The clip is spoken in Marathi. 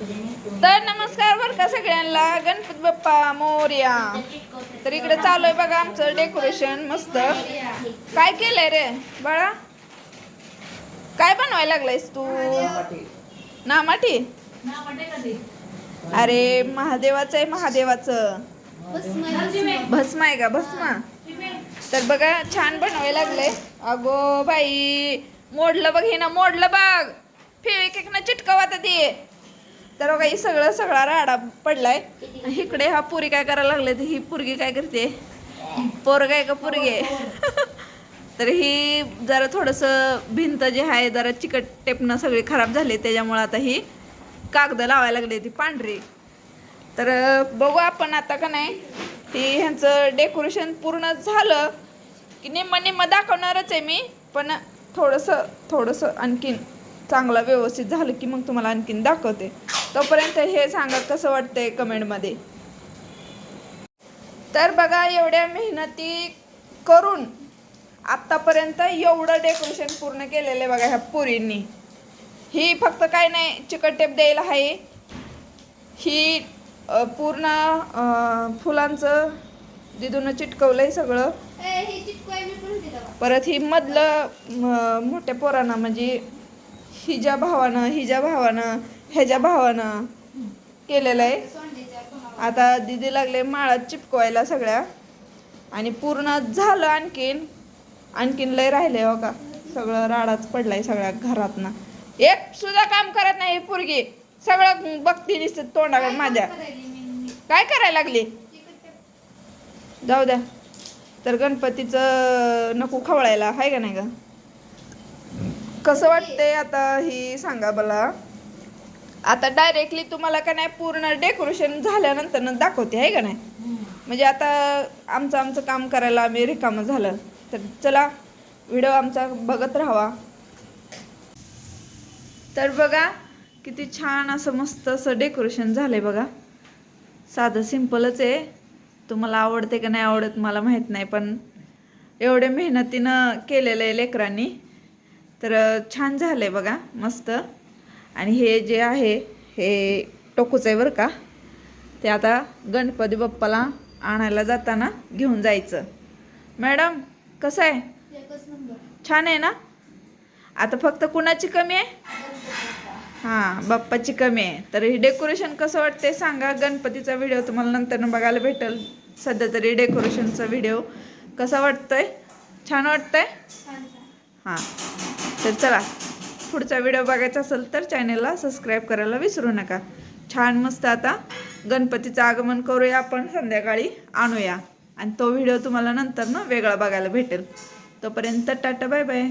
तर नमस्कार बर का सगळ्यांना. गणपती बाप्पा मोर्या. तर इकडे चालू आहे बघा आमचं डेकोरेशन मस्त. काय केलंय रे बाळा? काय बनवायला लागलायस तू? नामाटी? अरे महादेवाचं आहे महादेवाचं. भस्म आहे का? भस्म. तर बघा छान बनवायला लागलंय. अगो बाई मोडलं बघ हे ना मोडलं बघ. फेविक ना चिटकवा ते तर बघा ही सगळं सगळा राडा पडलाय. इकडे हा पुरी काय करायला लागले तर ही पुरगी काय करते? पोरग आहे का पुरगी आहे? तर ही जरा थोडंसं भिंत जे आहे जरा चिकट टेपणं सगळी खराब झाली त्याच्यामुळे आता ही कागद लावायला लागली ती पांढरी. तर बघू आपण आता का नाही. ती ह्यांचं डेकोरेशन पूर्ण झालं की निम्म निम्म दाखवणारच आहे मी. पण थोडंसं थोडंसं आणखीन चांगलं व्यवस्थित झालं की मग तुम्हाला आणखीन दाखवते. तोपर्यंत हे सांगा कसं वाटतंय कमेंटमध्ये? तर बघा एवढ्या मेहनती करून आत्तापर्यंत एवढं डेकोरेशन पूर्ण केलेलं आहे बघा ह्या पुरींनी. ही फक्त काय नाही चिकट टेप द्यायला आहे. ही पूर्ण फुलांचं दिदून चिटकवलंय सगळं. परत ही मधलं मोठ्या पोरानं म्हणजे हिच्या भावानं हिच्या भावानं ह्याच्या भावानं केलेलं आहे. आता दिदी लागले माळात चिपकवायला सगळ्या. आणि पूर्ण झालं आणखीन. आणखीन लय राहिले हो का? सगळं राडाच पडलाय सगळ्या घरातनं. एक सुद्धा काम करत नाही ही पोरगी. सगळं बघती दिसत तोंडाकडे माझ्या. काय करायला लागली? जाऊ द्या. तर गणपतीचं नको खवळायला आहे का नाही का कसं वाटतंय आता ही सांगा मला आता डायरेक्टली तुम्हाला का नाही पूर्ण डेकोरेशन झाल्यानंतर दाखवते आहे का नाही? म्हणजे आता आमचं आमचं काम करायला आम्ही रिकामं झालं. तर चला व्हिडिओ आमचा बघत राहावा. तर बघा किती छान असं मस्त असं डेकोरेशन झालं आहे बघा. साधं सिम्पलच आहे. तुम्हाला आवडते का नाही आवडत मला माहीत नाही पण एवढे मेहनतीनं केलेलं आहे लेकरांनी. तर छान झालं आहे बघा मस्त. आणि हे जे आहे हे टोकूचं आहे बरं का. ते आता गणपती बाप्पाला आणायला जाताना घेऊन जायचं. मॅडम कसं आहे? छान आहे ना? आता फक्त कुणाची कमी आहे? हां बाप्पाची कमी आहे. तर हे डेकोरेशन कसं वाटतंय सांगा. गणपतीचा व्हिडिओ तुम्हाला नंतर बघायला भेटेल. सध्या तरी डेकोरेशनचा व्हिडिओ कसा वाटतोय? छान वाटतंय? हां. तर चला. पुढचा व्हिडिओ बघायचा असेल तर चॅनेलला सबस्क्राईब करायला विसरू नका. छान मस्त आता गणपतीचं आगमन करूया आपण संध्याकाळी आणूया. आणि तो व्हिडिओ तुम्हाला नंतर ना वेगळा बघायला भेटेल. तोपर्यंत टाटा बाय बाय